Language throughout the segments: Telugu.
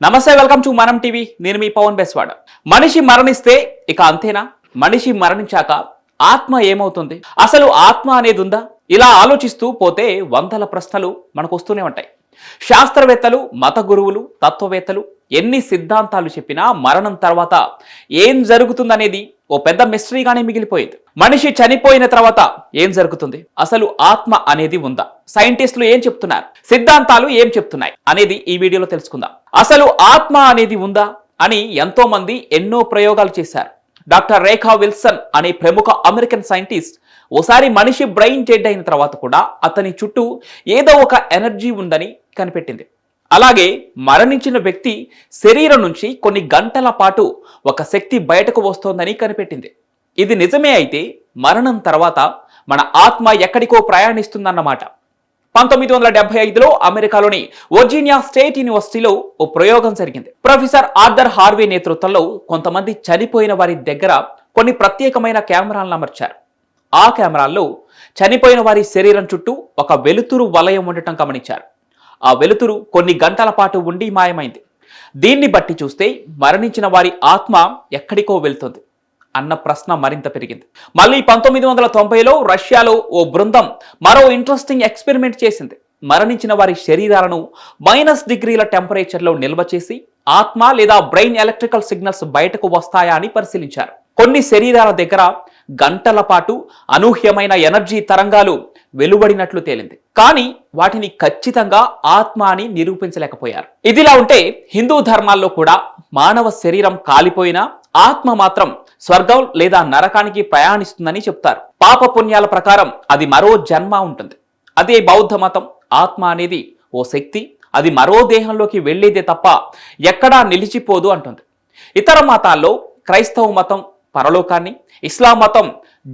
నమస్తే వెల్కమ్ టు మనం టీవీ. నేను మీ పవన్ బెస్వాడ. మనిషి మరణిస్తే ఇక అంతేనా? మనిషి మరణించాక ఆత్మ ఏమవుతుంది? అసలు ఆత్మ అనేది ఉందా? ఇలా ఆలోచిస్తూ పోతే వందల ప్రశ్నలు మనకు వస్తూనే ఉంటాయి. శాస్త్రవేత్తలు మత గురువులు తత్వవేత్తలు ఎన్ని సిద్ధాంతాలు చెప్పినా మరణం తర్వాత ఏం జరుగుతుందనేది ఓ పెద్ద మిస్టరీగానే మిగిలిపోయింది. మనిషి చనిపోయిన తర్వాత ఏం జరుగుతుంది? అసలు ఆత్మ అనేది ఉందా? సైంటిస్టులు ఏం చెప్తున్నారు? సిద్ధాంతాలు ఏం చెప్తున్నాయి? అనేది ఈ వీడియోలో తెలుసుకుందాం. అసలు ఆత్మ అనేది ఉందా? అని ఎంతో మంది ఎన్నో ప్రయోగాలు చేశారు. డాక్టర్ రేఖా విల్సన్ అనే ప్రముఖ అమెరికన్ సైంటిస్ట్ ఓసారి మనిషి బ్రెయిన్ డెడ్ అయిన తర్వాత కూడా అతని చుట్టూ ఏదో ఒక ఎనర్జీ ఉందని కనిపెట్టింది. అలాగే మరణించిన వ్యక్తి శరీరం నుంచి కొన్ని గంటల పాటు ఒక శక్తి బయటకు వస్తోందని కనిపెట్టింది. ఇది నిజమే అయితే మరణం తర్వాత మన ఆత్మ ఎక్కడికో ప్రయాణిస్తుందన్నమాట. పంతొమ్మిది వందల డెబ్బై ఐదులో అమెరికాలోని వర్జీనియా స్టేట్ యూనివర్సిటీలో ఓ ప్రయోగం జరిగింది. ప్రొఫెసర్ ఆర్థర్ హార్వే నేతృత్వంలో కొంతమంది చనిపోయిన వారి దగ్గర కొన్ని ప్రత్యేకమైన కెమెరాలను అమర్చారు. ఆ కెమెరాల్లో చనిపోయిన వారి శరీరం చుట్టూ ఒక వెలుతురు వలయం ఉండటం గమనించారు. ఆ వెలుతురు కొన్ని గంటల పాటు ఉండి మాయమైంది. దీన్ని బట్టి చూస్తే మరణించిన వారి ఆత్మ ఎక్కడికో వెళ్తుంది అన్న ప్రశ్న మరింత పెరిగింది. మళ్ళీ పంతొమ్మిది వందల తొంభైలో రష్యాలో ఓ బృందం మరో ఇంట్రెస్టింగ్ ఎక్స్పెరిమెంట్ చేసింది. మరణించిన వారి శరీరాలను మైనస్ డిగ్రీల టెంపరేచర్లో నిల్వ చేసి ఆత్మ లేదా బ్రెయిన్ ఎలక్ట్రికల్ సిగ్నల్స్ బయటకు వస్తాయా అని పరిశీలించారు. కొన్ని శరీరాల దగ్గర గంటల పాటు అనూహ్యమైన ఎనర్జీ తరంగాలు వెలువడినట్లు తేలింది. కానీ వాటిని ఖచ్చితంగా ఆత్మ అని నిరూపించలేకపోయారు. ఇదిలా ఉంటే హిందూ ధర్మాల్లో కూడా మానవ శరీరం కాలిపోయినా ఆత్మ మాత్రం స్వర్గం లేదా నరకానికి ప్రయాణిస్తుందని చెప్తారు. పాప పుణ్యాల ప్రకారం అది మరో జన్మ ఉంటుంది. అదే బౌద్ధ మతం ఆత్మ అనేది ఓ శక్తి అది మరో దేహంలోకి వెళ్ళేదే తప్ప ఎక్కడా నిలిచిపోదు అంటుంది. ఇతర మతాల్లో క్రైస్తవ మతం పరలోకాన్ని ఇస్లాం మతం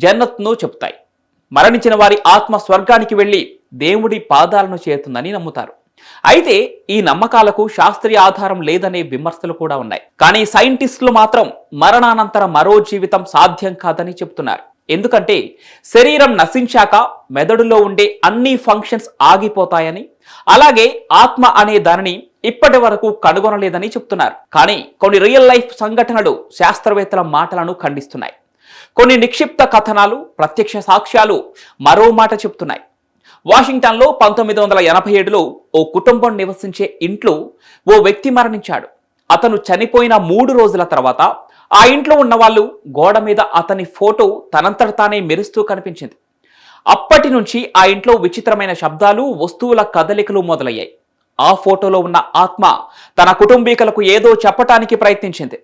జన్నత్ను చెప్తాయి మరణించిన వారి ఆత్మ స్వర్గానికి వెళ్ళి దేవుడి పాదాలను చేరుతుందని నమ్ముతారు. అయితే ఈ నమ్మకాలకు శాస్త్రీయ ఆధారం లేదనే విమర్శలు కూడా ఉన్నాయి. కానీ సైంటిస్టులు మాత్రం మరణానంతర మరో జీవితం సాధ్యం కాదని చెప్తున్నారు ఎందుకంటే శరీరం నశించాక మెదడులో ఉండే అన్ని ఫంక్షన్స్ ఆగిపోతాయని అలాగే ఆత్మ అనే దానిని ఇప్పటి వరకు కనుగొనలేదని చెప్తున్నారు. కానీ కొన్ని రియల్ లైఫ్ సంఘటనలు శాస్త్రవేత్తల మాటలను ఖండిస్తున్నాయి. కొన్ని నిక్షిప్త కథనాలు ప్రత్యక్ష సాక్ష్యాలు మరో మాట చెప్తున్నాయి. వాషింగ్టన్లో పంతొమ్మిది వందల ఎనభై ఏడులో ఓ కుటుంబం నివసించే ఇంట్లో ఓ వ్యక్తి మరణించాడు. అతను చనిపోయిన మూడు రోజుల తర్వాత ఆ ఇంట్లో ఉన్న వాళ్ళు గోడ మీద అతని ఫోటో తనంతట తానే మెరుస్తూ కనిపించింది. అప్పటి నుంచి ఆ ఇంట్లో విచిత్రమైన శబ్దాలు వస్తువుల కదలికలు మొదలయ్యాయి. ఆ ఫోటోలో ఉన్న ఆత్మ తన కుటుంబీకులకు ఏదో చెప్పటానికి ప్రయత్నించింది.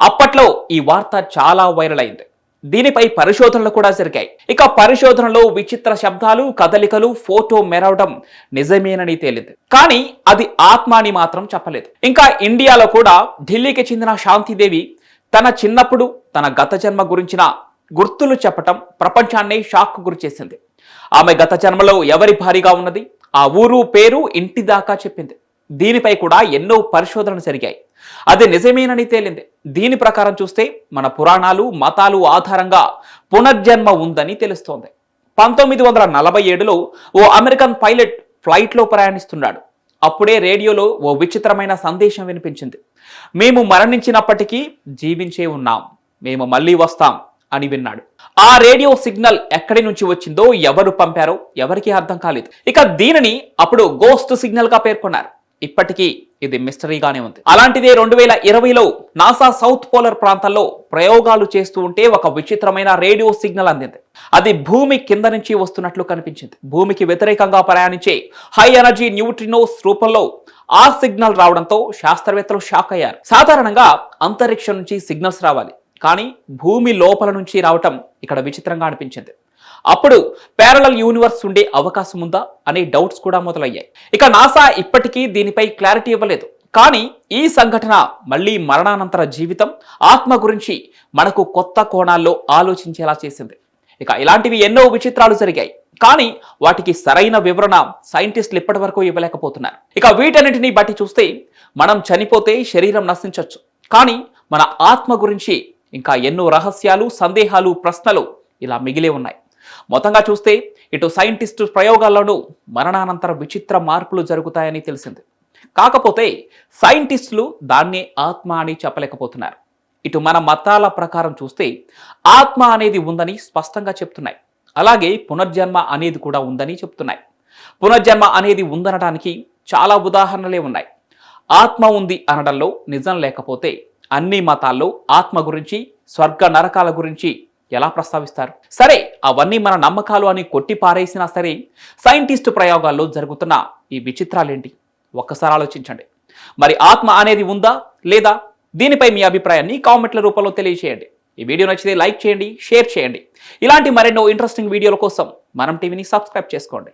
అప్పట్లో ఈ వార్త చాలా వైరల్ అయింది. దీనిపై పరిశోధనలు కూడా జరిగాయి. ఇక పరిశోధనలో విచిత్ర శబ్దాలు కదలికలు ఫోటో మెరవడం నిజమేనని తేలింది. కానీ అది ఆత్మ అని మాత్రం చెప్పలేదు. ఇంకా ఇండియాలో కూడా ఢిల్లీకి చెందిన శాంతిదేవి తన చిన్నప్పుడు తన గత జన్మ గురించిన గుర్తులు చెప్పటం ప్రపంచాన్ని షాక్ గురి చేసింది. ఆమె గత జన్మలో ఎవరి భారీగా ఉన్నది? ఆ ఊరు పేరు ఇంటి దాకా చెప్పింది. దీనిపై కూడా ఎన్నో పరిశోధనలు జరిగాయి. అది నిజమేనని తేలింది. దీని ప్రకారం చూస్తే మన పురాణాలు మతాలు ఆధారంగా పునర్జన్మ ఉందని తెలుస్తోంది. పంతొమ్మిది వందల నలభై ఏడులో ఓ అమెరికన్ పైలట్ ఫ్లైట్లో ప్రయాణిస్తున్నాడు. అప్పుడే రేడియోలో ఓ విచిత్రమైన సందేశం వినిపించింది. మేము మరణించినప్పటికీ జీవించే ఉన్నాం. మేము మళ్ళీ వస్తాం అని విన్నాడు. ఆ రేడియో సిగ్నల్ ఎక్కడి నుంచి వచ్చిందో ఎవరు పంపారో ఎవరికీ అర్థం కాలేదు. ఇక దీనిని అప్పుడు గోస్ట్ సిగ్నల్గా పేర్కొన్నారు. ఇప్పటికీ ఇది మిస్టరీగానే ఉంది. అలాంటిదే రెండు వేల ఇరవైలో నాసా సౌత్ పోలర్ ప్రాంతాల్లో ప్రయోగాలు చేస్తూ ఉంటే ఒక విచిత్రమైన రేడియో సిగ్నల్ అందింది. అది భూమి కింద నుంచి వస్తున్నట్లు కనిపించింది. భూమికి వ్యతిరేకంగా ప్రయాణించే హై ఎనర్జీ న్యూట్రినోస్ రూపంలో ఆ సిగ్నల్ రావడంతో శాస్త్రవేత్తలు షాక్ అయ్యారు. సాధారణంగా అంతరిక్షం నుంచి సిగ్నల్స్ రావాలి. కానీ భూమి లోపల నుంచి రావటం ఇక్కడ విచిత్రంగా అనిపించింది. అప్పుడు ప్యారలల్ యూనివర్స్ ఉండే అవకాశం ఉందా అనే డౌట్స్ కూడా మొదలయ్యాయి. ఇక నాసా ఇప్పటికీ దీనిపై క్లారిటీ ఇవ్వలేదు. కానీ ఈ సంఘటన మళ్ళీ మరణానంతర జీవితం ఆత్మ గురించి మనకు కొత్త కోణాల్లో ఆలోచించేలా చేసింది. ఇక ఇలాంటివి ఎన్నో విచిత్రాలు జరిగాయి. కానీ వాటికి సరైన వివరణ సైంటిస్టులు ఇప్పటి వరకు ఇవ్వలేకపోతున్నారు. ఇక వీటన్నిటిని బట్టి చూస్తే మనం చనిపోతే శరీరం నశించవచ్చు కానీ మన ఆత్మ గురించి ఇంకా ఎన్నో రహస్యాలు సందేహాలు ప్రశ్నలు ఇలా మిగిలే ఉన్నాయి. మొత్తంగా చూస్తే ఇటు సైంటిస్టు ప్రయోగాల్లోనూ మరణానంతర విచిత్ర మార్పులు జరుగుతాయని తెలిసింది. కాకపోతే సైంటిస్టులు దాన్నే ఆత్మ అని చెప్పలేకపోతున్నారు. ఇటు మన మతాల ప్రకారం చూస్తే ఆత్మ అనేది ఉందని స్పష్టంగా చెప్తున్నాయి. అలాగే పునర్జన్మ అనేది కూడా ఉందని చెప్తున్నాయి. పునర్జన్మ అనేది ఉందనడానికి చాలా ఉదాహరణలే ఉన్నాయి. ఆత్మ ఉంది అనడంలో నిజం లేకపోతే అన్ని మతాల్లో ఆత్మ గురించి స్వర్గ నరకాల గురించి ఎలా ప్రస్తావిస్తారు? సరే అవన్నీ మన నమ్మకాలు అని కొట్టి పారేసినా సరే సైంటిస్టు ప్రయోగాల్లో జరుగుతున్న ఈ విచిత్రాలేంటి? ఒక్కసారి ఆలోచించండి. మరి ఆత్మ అనేది ఉందా లేదా? దీనిపై మీ అభిప్రాయాన్ని కామెంట్ల రూపంలో తెలియజేయండి ఈ వీడియో నచ్చితే లైక్ చేయండి షేర్ చేయండి. ఇలాంటి మరెన్నో ఇంట్రెస్టింగ్ వీడియోల కోసం మనం టీవీని సబ్స్క్రైబ్ చేసుకోండి.